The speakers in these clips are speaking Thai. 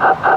ส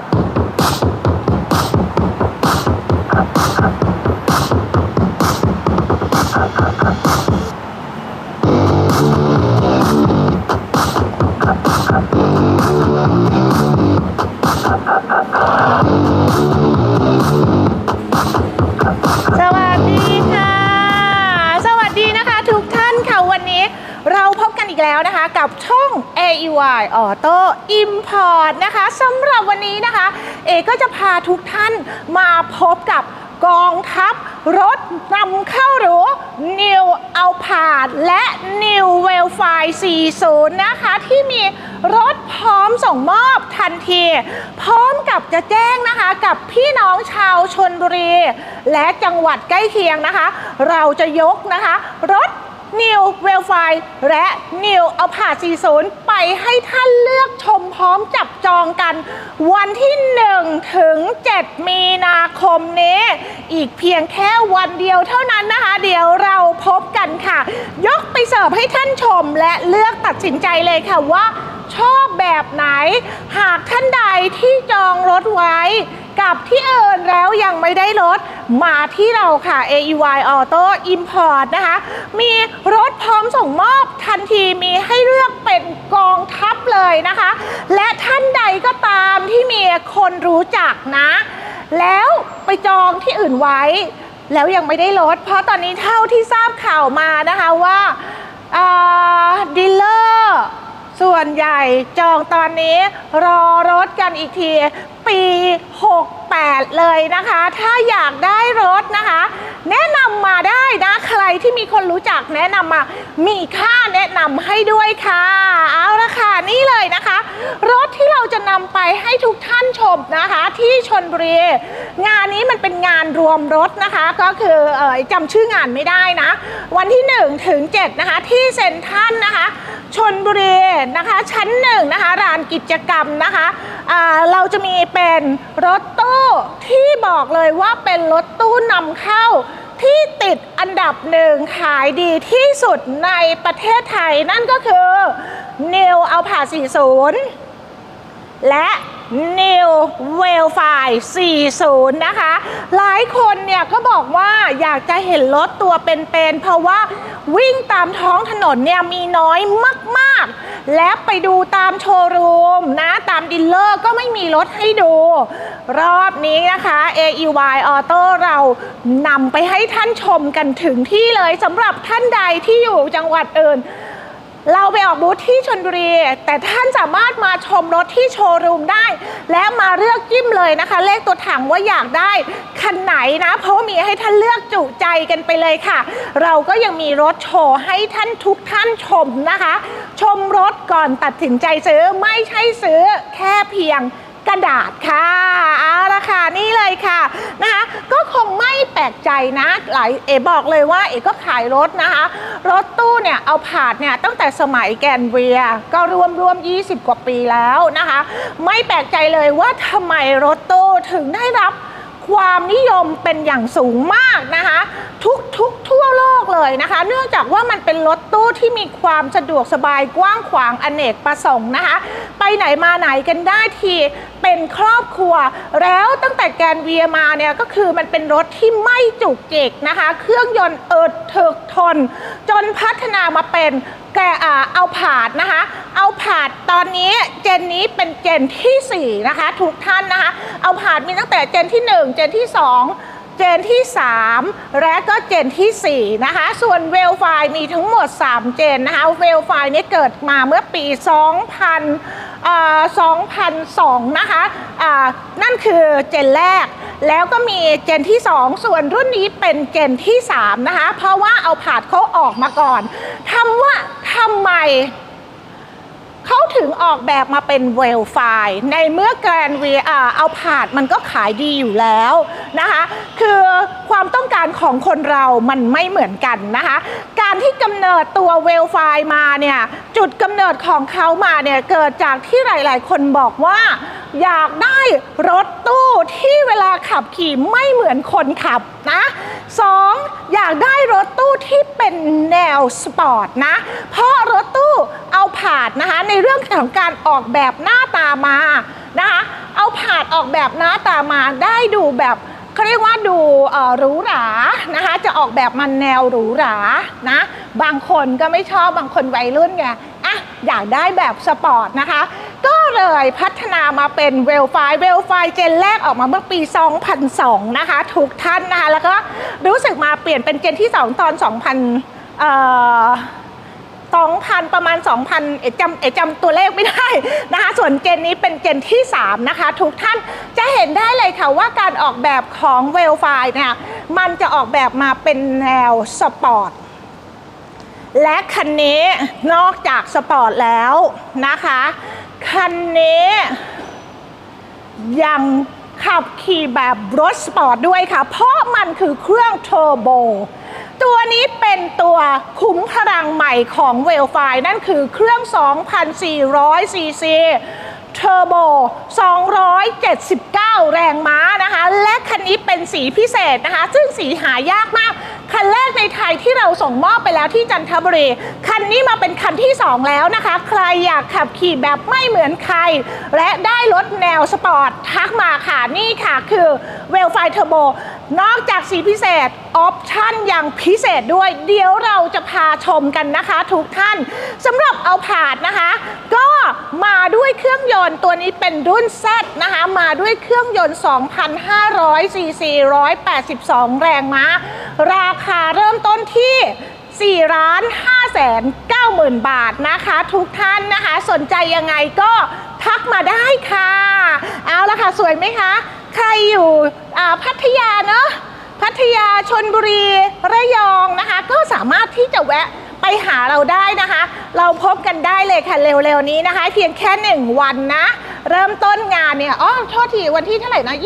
AEY Auto Import นะคะสำหรับวันนี้นะคะ เอก็จะพาทุกท่านมาพบกับกองทัพรถนำเข้าหรู New a l p a r d และ New w e l f i 40 นะคะ ที่มีรถพร้อมส่งมอบทันที พร้อมกับจะแจ้งนะคะกับพี่น้องชาวชนบุรี และจังหวัดใกล้เคียงนะคะ เราจะยกนะคะ รถ New w e l f i และ New a l p a r d 40 ไปให้ท่านเลือกชมพร้อมจับจองกัน วันที่ 1 ถึง 7 มีนาคมนี้ อีกเพียงแค่วันเดียวเท่านั้นนะคะ เดี๋ยวเราพบกันค่ะ ยกไปเสิร์ฟให้ท่านชมและเลือกตัดสินใจเลยค่ะว่าชอบแบบไหน หากท่านใดที่จองรถไว้ กับที่อื่นแล้วยังไม่ได้รถ มาที่เราค่ะ AEY Auto Import นะคะ มีรถพร้อมส่งมอบทันทีมีให้เลือกเป็นกองทัพเลยนะคะ และท่านใดก็ตามที่มีคนรู้จักนะ แล้วไปจองที่อื่นไว้ แล้วยังไม่ได้รถ เพราะตอนนี้เท่าที่ทราบข่าวมานะคะว่าดีลเลอร์ส่วนใหญ่จองตอนนี้รอรถกันอีกที ปี 68 เลยนะคะ ถ้าอยากได้รถนะคะ แนะนำมาได้นะ ใครที่มีคนรู้จักแนะนำมา มีค่าแนะนำให้ด้วยค่ะ เอาละค่ะ นี่เลยนะคะ รถที่เราจะนำไปให้ทุกท่านชมนะคะ ที่ชนบุรี งานนี้มันเป็นงานรวมรถนะคะ ก็คือเออจำชื่องานไม่ได้นะ วันที่ 1 ถึง 7 นะคะ ที่เซ็นทรัลนะคะ ชนบุรีนะคะ ชั้นหนึ่งนะคะลานกิจกรรมนะคะเราจะมีเป็นรถตู้ที่บอกเลยว่าเป็นรถตู้นำเข้าที่ติดอันดับหนึ่งขายดีที่สุดในประเทศไทยนั่นก็คือ New a l p a 40 และ New w e l f i 40 นะคะ หลายคนเนี่ยก็บอกว่าอยากจะเห็นรถตัวเป็นๆ เพราะว่าวิ่งตามท้องถนนเนี่ยมีน้อยมากๆ และไปดูตามโชว์รูมนะ ตามดีลเลอร์ก็ไม่มีรถให้ดู รอบนี้นะคะ AEY Auto เรานำไปให้ท่านชมกันถึงที่เลยสำหรับท่านใดที่อยู่จังหวัดอื่น เราไปออกบูธที่ชนบุรี แต่ท่านสามารถมาชมรถที่โชว์รูมได้ และมาเลือกจิ้มเลยนะคะ เลขตัวถังว่าอยากได้คันไหนนะ เพราะมีให้ท่านเลือกจุใจกันไปเลยค่ะ เราก็ยังมีรถโชว์ให้ท่านทุกท่านชมนะคะ ชมรถก่อนตัดสินใจซื้อไม่ใช่ซื้อแค่เพียง กระดาษค่ะเอาละค่ะนี่เลยค่ะนะคะก็คงไม่แปลกใจนะหลายเอบอกเลยว่าเอก็ขายรถนะคะ รถตู้เนี่ยเอาผาดเนี่ยตั้งแต่สมัยแกนเวียก็รวมรวม 20 กว่าปีแล้วนะคะ ไม่แปลกใจเลยว่าทำไมรถตู้ถึงได้รับความนิยมเป็นอย่างสูงมากนะคะ ทุกทุกทั่วโลกเลยนะคะ เนื่องจากว่ามันเป็นรถตู้ที่มีความสะดวกสบายกว้างขวางอเนกประสงค์นะคะ ไปไหนมาไหนกันได้ทีเป็นครอบครัว แล้วตั้งแต่แกนเวียมาเนี่ยก็คือมันเป็นรถที่ไม่จุกจิกนะคะ เครื่องยนต์เอิดถึกทน จนพัฒนามาเป็นแกอ่าเอาผาดนะคะ เอาผาดตอนนี้เจนนี้เป็นเจนทีสี่ 4 นะคะ ทุกท่านนะคะ เอาผาดมีตั้งแต่เจนที่ 1 เจนที่2เจนที่ 3 และก็เจนทีสี่ 4 นะคะ ส่วนเวลไฟมีทั้งหมด 3 เจนนะคะ เวลไฟนี้เกิดมาเมื่อปี 2000 2002 นะคะนั่นคือเจนแรก แล้วก็มีเจนที่ 2 ส่วนรุ่นนี้เป็นเจนที่ 3 นะคะ เพราะว่าเอาผาดเขาออกมาก่อนทำว่าทำไม เขาถึงออกแบบมาเป็นเวลไฟในเมื่อแกรนวีเอาผาดมันก็ขายดีอยู่แล้วนะคะคือความต้องการของคนเรามันไม่เหมือนกันนะคะการที่กำเนิดตัวเวลไฟมาเนี่ยจุดกำเนิดของเขามาเนี่ยเกิดจากที่หลาย ๆ คนบอกว่า อยากได้รถตู้ ที่เวลาขับขี่ไม่เหมือนคนขับนะสองอยากได้รถตู้ที่เป็นแนวสปอร์ตนะ เพราะรถตู้เอาผาดนะคะในเรื่องของการออกแบบหน้าตามานะคะเอาผาดออกแบบหน้าตามาได้ดูแบบเขาเรียกว่าดูหรูหรานะคะจะออกแบบมันแนวหรูหรานะบางคนก็ไม่ชอบบางคนวัยรุ่นไงอะอยากได้แบบสปอร์ตนะคะ ก็เลยพัฒนามาเป็นเวลไฟเวลไฟเจนแรกออกมาเมื่อปี 2002 นะคะ ทุกท่านนะคะ แล้วก็รู้สึกมาเปลี่ยนเป็นเจนที่ 2 ตอน 2000เอ่อ2,000 ประมาณ 2,000 เอจำเอจำตัวเลขไม่ได้นะคะ ส่วนเจนนี้เป็นเจนที่ 3 นะคะ ทุกท่านจะเห็นได้เลยค่ะว่าการออกแบบของเวลไฟเนี่ยมันจะออกแบบมาเป็นแนวสปอร์ตและคันนี้นอกจากสปอร์ตแล้วนะคะ คันนี้ยังขับขี่แบบรถสปอร์ตด้วยค่ะ เพราะมันคือเครื่องเทอร์โบ ตัวนี้เป็นตัวคุ้มพลังใหม่ของเวลไฟนั่นคือเครื่อง 2,400ซีซีเทอร์โบ 279 แรงม้านะคะ และคันนี้เป็นสีพิเศษนะคะ ซึ่งสีหายากมาก คันแรกในไทยที่เราส่งมอบไปแล้วที่จันทบุรี คันนี้มาเป็นคันที่ 2 แล้วนะคะ ใครอยากขับขี่แบบไม่เหมือนใคร และได้รถแนวสปอร์ตทักมาค่ะนี่ค่ะคือเวลไฟเทอร์โบ นอกจากสีพิเศษ ออปชั่นยังพิเศษด้วย เดี๋ยวเราจะพาชมกันนะคะ ทุกท่านสำหรับเอาผาดนะคะ ก็มาด้วยเครื่องยนต์ตัวนี้เป็นรุ่น Z นะคะ มาด้วยเครื่องยนต์ 2,500 ซีซี 182 แรงม้า ราคาเริ่มต้นที่4ล้าน5แสน9หมื่นบาทนะคะ ทุกท่านนะคะ สนใจยังไงก็ทักมาได้ค่ะ เอาละค่ะ สวยไหมคะ ใครอยู่พัทยาเนาะพัทยาชนบุรีระยองนะคะ ก็สามารถที่จะแวะไปหาเราได้นะคะ เราพบกันได้เลยค่ะเร็วๆนี้นะคะ เพียงแค่หนึ่งวันนะ เริ่มต้นงานเนี่ยอ๋อโทษทีวันที่เท่าไหร่นะ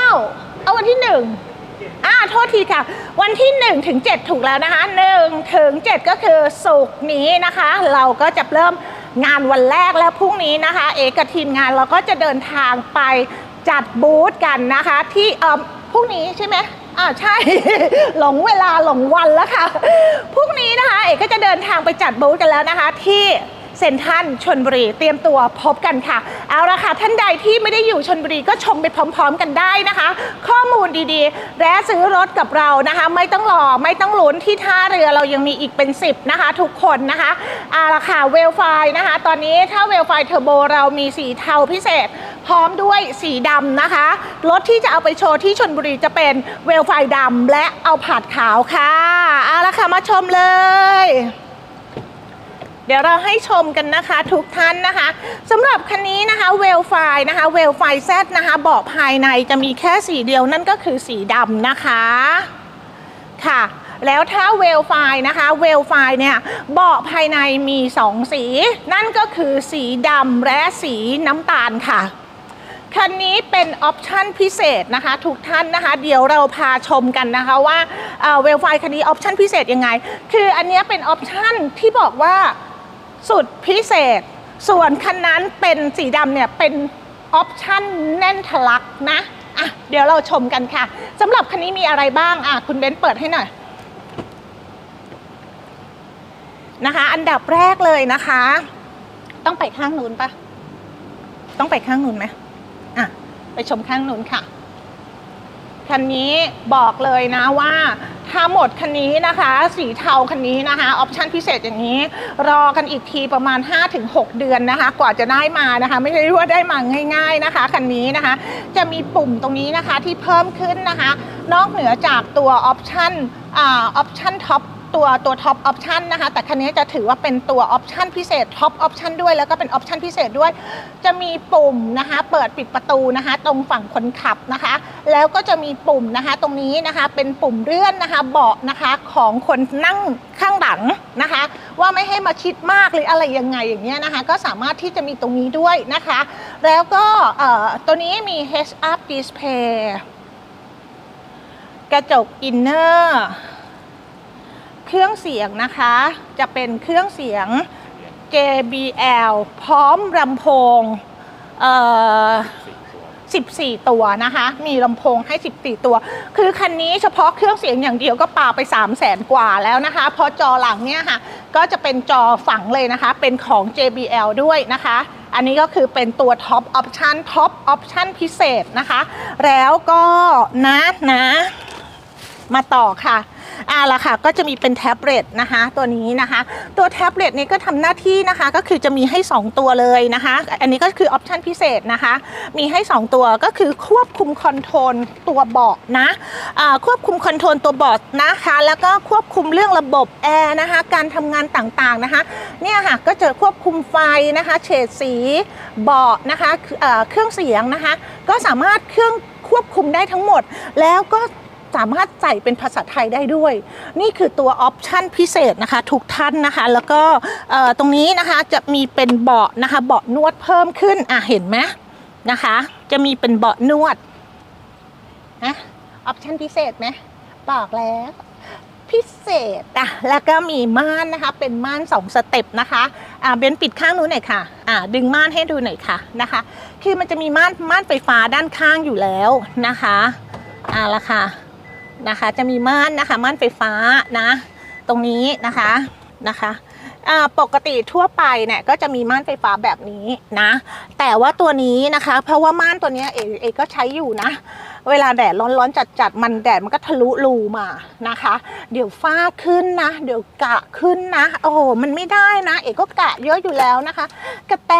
29 เอาวันที่1อ่าโทษทีค่ะ วันที่1ถึง7ถูกแล้วนะคะ1ถึง7ก็คือสุกร์นี้นะคะ เราก็จะเริ่มงานวันแรกแล้วพรุ่งนี้นะคะ เอกกับทีมงานเราก็จะเดินทางไป จัดบูธกันนะคะ ที่เอ่อพรุ่งนี้ใช่ไหมอ่าใช่ หลงเวลาหลงวันแล้วค่ะพรุ่งนี้นะคะ เอกก็จะเดินทางไปจัดบูธกันแล้วนะคะ ที่ เซ็นทรัลชนบุรี เตรียมตัวพบกันค่ะ เอาละค่ะท่านใดที่ไม่ได้อยู่ชนบุรีก็ชมไปพร้อม ๆ กันได้นะคะ ข้อมูลดีๆ และซื้อรถกับเรานะคะ ไม่ต้องรอไม่ต้องลุ้นที่ท่าเรือเรายังมีอีกเป็น 10 นะคะ ทุกคนนะคะเอาละค่ะเวลไฟนะคะ ตอนนี้ถ้าเวลไฟเทอร์โบเรามีสีเทาพิเศษ พร้อมด้วยสีดำนะคะรถที่จะเอาไปโชว์ที่ชนบุรีจะเป็นเวลไฟดำและเอาผาดขาวค่ะเอาละค่ะมาชมเลย เดี๋ยวเราให้ชมกันนะคะทุกท่านนะคะสำหรับคันนี้นะคะเวลไฟนะคะเวลไฟแซนะคะเบาะภายในจะมีแค่สีเดียวนั่นก็คือสีดำนะคะค่ะแล้วถ้าเวลไฟนะคะเวลไฟเนี่ยเบาะภายในมี 2 สี นั่นก็คือสีดำและสีน้ำตาลค่ะคันนี้เป็นออปชั่นพิเศษนะคะทุกท่านนะคะ เดี๋ยวเราพาชมกันนะคะว่าเวลไฟคันนี้ออปชั่นพิเศษยังไง คืออันนี้เป็นออปชั่นที่บอกว่า สุดพิเศษ ส่วนคันนั้นเป็นสีดำเนี่ยเป็นออปชั่นแน่นทะลักนะอะเดี๋ยวเราชมกันค่ะสำหรับคันนี้มีอะไรบ้างอะคุณเบนซ์เปิดให้หน่อยนะคะ อันดับแรกเลยนะคะ ต้องไปข้างนู้นปะต้องไปข้างนู้นไหมอะไปชมข้างนู้นค่ะ คันนี้บอกเลยนะว่าถ้าหมดคันนี้นะคะ สีเทาคันนี้นะคะออปชั่นพิเศษอย่างนี้ รอกันอีกทีประมาณ 5-6 เดือนนะคะ กว่าจะได้มานะคะ ไม่ใช่ว่าได้มาง่าย ๆนะคะคันนี้นะคะ จะมีปุ่มตรงนี้นะคะที่เพิ่มขึ้นนะคะ นอกเหนือจากตัวออปชั่นอออปชั่นท็อป ตัวตัวท็อปออปชันนะคะ แต่คันนี้จะถือว่าเป็นตัวออปชันพิเศษท็อปออปชันด้วย แล้วก็เป็นออปชันพิเศษด้วย จะมีปุ่มนะคะ เปิดปิดประตูนะคะ ตรงฝั่งคนขับนะคะ แล้วก็จะมีปุ่มนะคะ ตรงนี้นะคะ เป็นปุ่มเลื่อนนะคะเบาะนะคะของคนนั่งข้างหลังนะคะ ว่าไม่ให้มาชิดมากหรืออะไรยังไงอย่างเงี้ยนะคะ ก็สามารถที่จะมีตรงนี้ด้วยนะคะ แล้วก็ตัวนี้มี Heads Up Display กระจกอินเนอร์ เครื่องเสียงนะคะ จะเป็นเครื่องเสียง JBL พร้อมลำโพง14 ตัวนะคะ มีลำโพงให้ 14 ตัว คือคันนี้เฉพาะเครื่องเสียงอย่างเดียวก็ปาไป3 0 0แสนกว่าแล้วนะคะพอจอหลังเนี่ยค่ะ ก็จะเป็นจอฝังเลยนะคะ เป็นของ JBL ด้วยนะคะ อันนี้ก็คือเป็นตัวท็อปออปชันท็อปออปชันพิเศษนะคะ แล้วก็นะนะ มาต่อค่ะ อ่าละค่ะก็จะมีเป็นแท็บเล็ตนะคะตัวนี้นะคะ ตัวแท็บเล็ตนี้ก็ทำหน้าที่นะคะก็คือจะมีให้ 2 ตัวเลยนะคะ อันนี้ก็คือออปชันพิเศษนะคะ มีให้ 2 ตัวก็คือควบคุมคอนโทรลตัวเบาะนะอ่าควบคุมคอนโทรลตัวเบาะนะคะ แล้วก็ควบคุมเรื่องระบบแอร์นะคะ การทำงานต่างๆนะคะเนี่ยค่ะก็จะควบคุมไฟนะคะเฉดสีเบาะนะคะเครื่องเสียงนะคะ ก็สามารถเครื่องควบคุมได้ทั้งหมด แล้วก็ สามารถใส่เป็นภาษาไทยได้ด้วย นี่คือตัวออปชันพิเศษนะคะทุกท่านนะคะ แล้วก็ตรงนี้นะคะจะมีเป็นเบาะนะคะเบาะนวดเพิ่มขึ้นอะเห็นไหมนะคะ จะมีเป็นเบาะนวดนะออปชันพิเศษไหมบอกแล้วพิเศษอะแล้วก็มีม่านนะคะ เป็นม่านสองสเต็ปนะคะอ่าเบนปิดข้างนู้นหน่อยค่ะอ่าดึงม่านให้ดูหน่อยค่ะนะคะ คือมันจะมีม่านม่านไฟฟ้าด้านข้างอยู่แล้วนะคะอ่าละค่ะ นะคะ จะมีม่านนะคะม่านไฟฟ้านะ ตรงนี้นะคะนะคะปกติทั่วไปเนี่ยก็จะมีม่านไฟฟ้าแบบนี้นะ แต่ว่าตัวนี้นะคะ เพราะว่าม่านตัวเนี้ยเอเอก็ใช้อยู่นะ เวลาแดดร้อนๆจัดๆมันแดดมันก็ทะลุรูมานะคะ เดี๋ยวฝ้าขึ้นนะ เดี๋ยวกะขึ้นนะโอ้โหมันไม่ได้นะ เอกก็กะเยอะอยู่แล้วนะคะ กระแต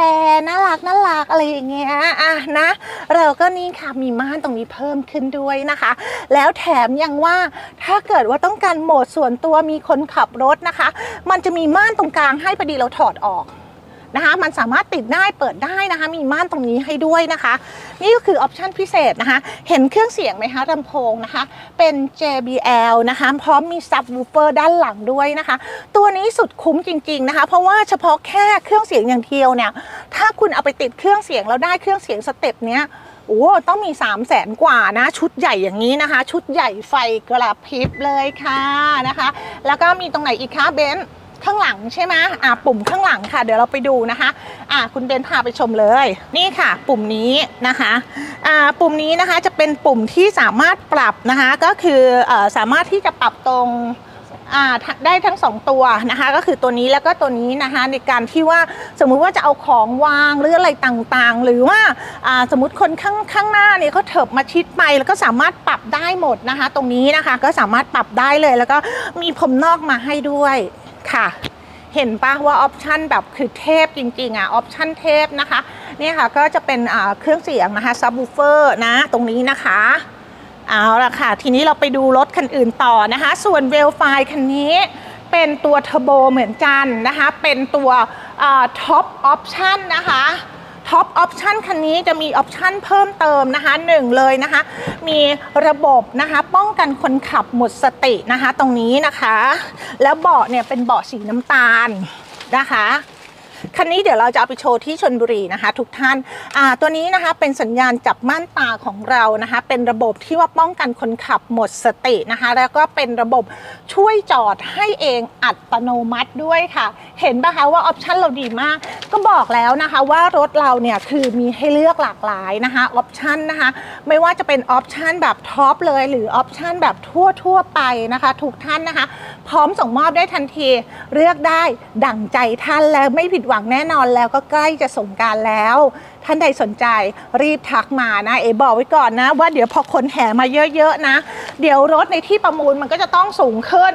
น่ารักน่ารักอะไรอย่างเงี้ยอะนะ เราก็นี่ค่ะมีม่านตรงนี้เพิ่มขึ้นด้วยนะคะ แล้วแถมยังว่าถ้าเกิดว่าต้องการโหมดส่วนตัวมีคนขับรถนะคะ มันจะมีม่านตรงกลางให้พอดีเราถอดออก นะคะมันสามารถติดได้เปิดได้นะคะ มีม่านตรงนี้ให้ด้วยนะคะ นี่ก็คือออปชันพิเศษนะคะ เห็นเครื่องเสียงไหมคะลำโพงนะคะ เป็น JBL นะคะ พร้อมมีซับวูเฟอร์ด้านหลังด้วยนะคะ ตัวนี้สุดคุ้มจริง ๆนะคะ เพราะว่าเฉพาะแค่เครื่องเสียงอย่างเดียวเนี่ย ถ้าคุณเอาไปติดเครื่องเสียงแล้วได้เครื่องเสียงสเต็ปเนี้ยโอ้ต้องมี 3 0 0แสนกว่านะ ชุดใหญ่อย่างนี้นะคะ ชุดใหญ่ไฟกระพริบเลยค่ะนะคะ แล้วก็มีตรงไหนอีกคะเบนซ์ ข้างหลังใช่ไหมอ่าปุ่มข้างหลังค่ะ เดี๋ยวเราไปดูนะคะอ่าคุณเบนพาไปชมเลย นี่ค่ะ ปุ่มนี้นะคะอ่าปุ่มนี้นะคะจะเป็นปุ่มที่สามารถปรับนะคะ ก็คือเออสามารถที่จะปรับตรงอ่าได้ทั้งสองตัวนะคะก็คือตัวนี้แล้วก็ตัวนี้นะคะในการที่ว่าสมมุติว่าจะเอาของวางหรืออะไรต่างๆ หรือว่าอ่าสมมติคนข้างข้างหน้าเนี่ยเขาเถิบมาชิดไปแล้วก็สามารถปรับได้หมดนะคะ ตรงนี้นะคะก็สามารถปรับได้เลยแล้วก็มีผมนอกมาให้ด้วย ค่ะ เห็นปะว่าออปชันแบบคือเทพจริงๆอะออปชันเทพนะคะนี่ค่ะก็จะเป็นเครื่องเสียงนะคะซับวูเฟอร์นะตรงนี้นะคะเอาละค่ะ ทีนี้เราไปดูรถคันอื่นต่อนะคะ ส่วนเวลไฟคันนี้เป็นตัวเทอร์โบเหมือนกันนะคะ เป็นตัวท็อปออปชันนะคะ ท็อปออปชันคันนี้จะมีออปชันเพิ่มเติมนะคะหนึ่งเลยนะคะ มีระบบนะคะป้องกันคนขับหมดสตินะคะตรงนี้นะคะ แล้วเบาะเนี่ยเป็นเบาะสีน้ำตาลนะคะ คันนี้เดี๋ยวเราจะเอาไปโชว์ที่ชนบุรีนะคะ ทุกท่านตัวนี้นะคะเป็นสัญญาณจับม่านตาของเรานะคะ เป็นระบบที่ว่าป้องกันคนขับหมดสตินะคะ แล้วก็เป็นระบบช่วยจอดให้เองอัตโนมัติด้วยค่ะ เห็นปะคะว่าออปชันเราดีมาก ก็บอกแล้วนะคะว่ารถเราเนี่ยคือมีให้เลือกหลากหลายนะคะออปชันนะคะไม่ว่าจะเป็นออปชันแบบท็อปเลย หรือออปชันแบบทั่วทั่วไปนะคะ ทุกท่านนะคะ พร้อมส่งมอบได้ทันที เลือกได้ดั่งใจท่านแล้วไม่ผิดหวังแน่นอนแล้วก็ใกล้จะสงการแล้ว ท่านใดสนใจรีบทักมานะ เอ๋บอกไว้ก่อนนะ ว่าเดี๋ยวพอคนแห่มาเยอะๆนะ เดี๋ยวรถในที่ประมูลมันก็จะต้องสูงขึ้น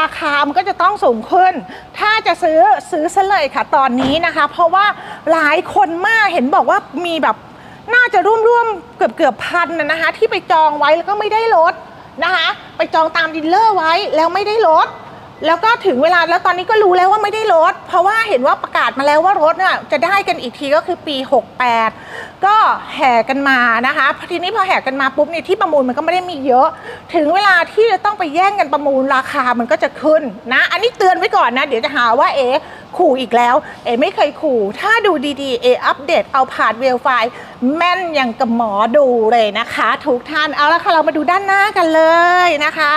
ราคา มันก็จะต้องสูงขึ้น ถ้าจะซื้อซื้อซะเลยค่ะตอนนี้นะคะ เพราะว่าหลายคนมากเห็นบอกว่ามีแบบน่าจะร่วมๆเกือบเกือบๆพันนะนะคะที่ไปจองไว้แล้วก็ไม่ได้ลด นะคะ ไปจองตามดีลเลอร์ไว้แล้วไม่ได้ลด แล้วก็ถึงเวลาแล้วตอนนี้ก็รู้แล้วว่าไม่ได้ลด เพราะว่าเห็นว่าประกาศมาแล้วว่ารถน่ะจะได้กันอีกทีก็คือปี 68 ก็แห่กันมานะคะพทีนี้พอแห่กันมาปุ๊บเนี่ยที่ประมูลมันก็ไม่ได้มีเยอะ ถึงเวลาที่จะต้องไปแย่งกันประมูลราคามันก็จะขึ้นนะ อันนี้เตือนไว้ก่อนนะ เดี๋ยวจะหาว่าเอ๊ ขู่อีกแล้ว เอไม่เคยขู่ ถ้าดูดีๆ เออัปเดตเอาผ่านเวลไฟล์แม่นอย่างกับหมอดูเลยนะคะ ทุกท่านเอาละค่ะ เรามาดูด้านหน้ากันเลยนะคะ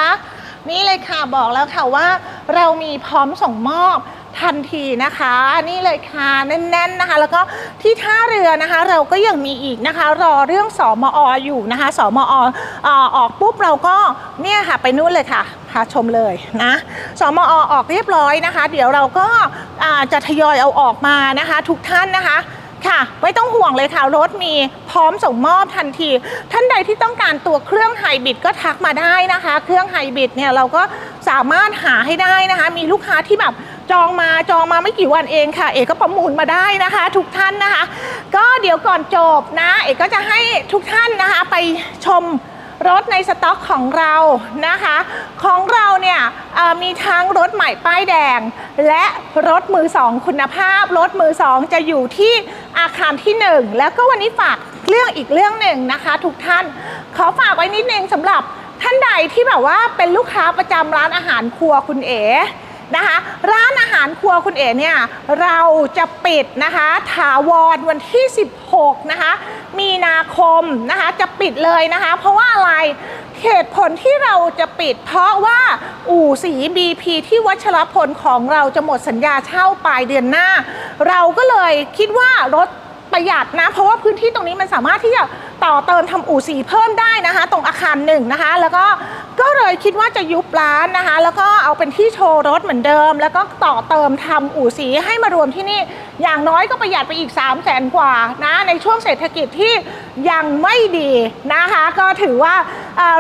นี่เลยค่ะบอกแล้วค่ะว่า เรามีพร้อมส่งมอบ ทันทีนะคะ นี่เลยค่ะแน่นๆนะคะ แล้วก็ที่ท่าเรือนะคะ เราก็ยังมีอีกนะคะ รอเรื่องสอมออยู่นะคะสอมอออออกปุ๊บเราก็เนี่ยค่ะไปนู่นเลยค่ะพาชมเลยนะสอมอออกเรียบร้อยนะคะ เดี๋ยวเราก็จะทยอยเอาออกมานะคะ ทุกท่านนะคะค่ะไม่ต้องห่วงเลยค่ะ รถมีพร้อมส่งมอบทันที ท่านใดที่ต้องการตัวเครื่องไฮบริดก็ทักมาได้นะคะ เครื่องไฮบริดเนี่ยเราก็สามารถหาให้ได้นะคะ มีลูกค้าที่แบบ จองมาจองมาไม่กี่วันเองค่ะ เอกก็ประมูลมาได้นะคะ ทุกท่านนะคะ ก็เดี๋ยวก่อนจบนะ เอกก็จะให้ทุกท่านนะคะ ไปชมรถในสต็อกของเรานะคะ ของเราเนี่ยมีทั้งรถใหม่ป้ายแดง และรถมือสองคุณภาพ รถมือสองจะอยู่ที่อาคารที่หนึ่งแล้วก็วันนี้ฝากเรื่องอีกเรื่องหนึ่งนะคะ ทุกท่านขอฝากไว้นิดนึงสำหรับท่านใดที่แบบว่าเป็นลูกค้าประจำร้านอาหารครัวคุณเอ๋ นะคะ ร้านอาหารครัวคุณเอ๋เนี่ยเราจะปิดนะคะถาวรวันที่ 16 นะคะ มีนาคมนะคะจะปิดเลยนะคะ เพราะว่าอะไรเหตุผลที่เราจะปิด เพราะว่าอู่สี BP ที่วัชรพลของเราจะหมดสัญญาเช่าปลายเดือนหน้า เราก็เลยคิดว่ารถ ประหยัดนะ เพราะว่าพื้นที่ตรงนี้มันสามารถที่จะต่อเติมทำอู่สีเพิ่มได้นะคะ ตรงอาคารหนึ่งนะคะ แล้วก็ก็เลยคิดว่าจะยุบร้านนะคะ แล้วก็เอาเป็นที่โชว์รถเหมือนเดิม แล้วก็ต่อเติมทำอู่สีให้มารวมที่นี่ อย่างน้อยก็ประหยัดไปอีก 3 0 0แสนกว่านะ ในช่วงเศรษฐกิจที่ยังไม่ดีนะคะ ก็ถือว่า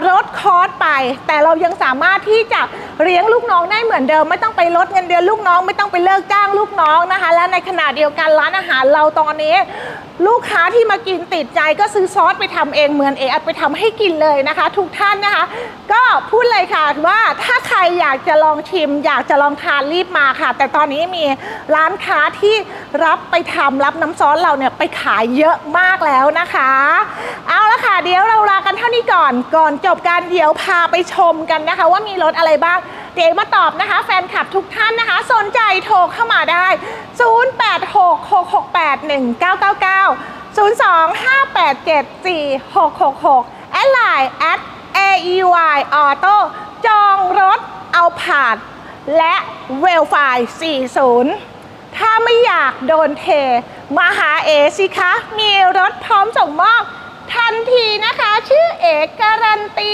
ลดคอสไป แต่เรายังสามารถที่จะเลี้ยงลูกน้องได้เหมือนเดิม ไม่ต้องไปลดเงินเดือนลูกน้อง ไม่ต้องไปเลิกจ้างลูกน้องนะคะ และในขณะเดียวกันร้านอาหารเราตอนนี้ลูกค้าที่มากินติดใจก็ซื้อซอสไปทำเองเหมือนเอเอาไปทำให้กินเลยนะคะ ทุกท่านนะคะ ก็พูดเลยค่ะว่าถ้าใครอยากจะลองชิม อยากจะลองทานรีบมาค่ะ แต่ตอนนี้มีร้านค้าที่รับไปทำรับน้ำซอสเราเนี่ยไปขายเยอะมากแล้วนะคะ เอาละค่ะเดี๋ยวเราลากันเท่านี้ก่อนก่อนจบการเดี๋ยวพาไปชมกันนะคะ ว่ามีรถอะไรบ้าง เดี๋ยวมาตอบนะคะ แฟนคลับทุกท่านนะคะ สนใจโทรเข้ามาได้ 0866681999 025874666 แอดไลน์ at AEY Auto จองรถเอาผ่าน และเวลไฟ40 ถ้าไม่อยากโดนเท มาหาเอสิคะ มีรถพร้อมส่งมอบทันทีนะคะ ชื่อเอกการันตี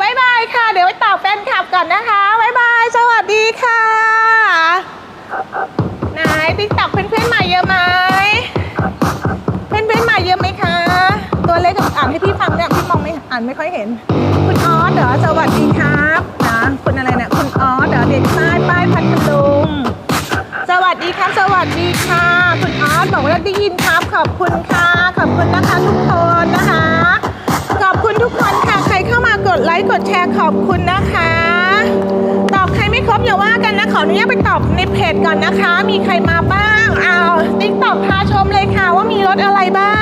บายบายค่ะ เดี๋ยวไปตอบแฟนคลับก่อนนะคะ ค่อยเห็น คุณออสเหรอสวัสดีครับนะคุณอะไรเนี่ยคุณออสเหรอเด็กใต้ป้ายพัทลุงสวัสดีครับสวัสดีค่ะ คุณออสบอกว่าได้ยินครับ ขอบคุณค่ะ ขอบคุณนะคะทุกคนนะคะ ขอบคุณทุกคนค่ะใครเข้ามากดไลค์กดแชร์ขอบคุณนะคะ ตอบใครไม่ครบอย่าว่ากันนะขออนุญาตไปตอบในเพจก่อนนะคะ มีใครมาบ้างเอาติ๊กตอบพาชมเลยค่ะว่ามีรถอะไรบ้าง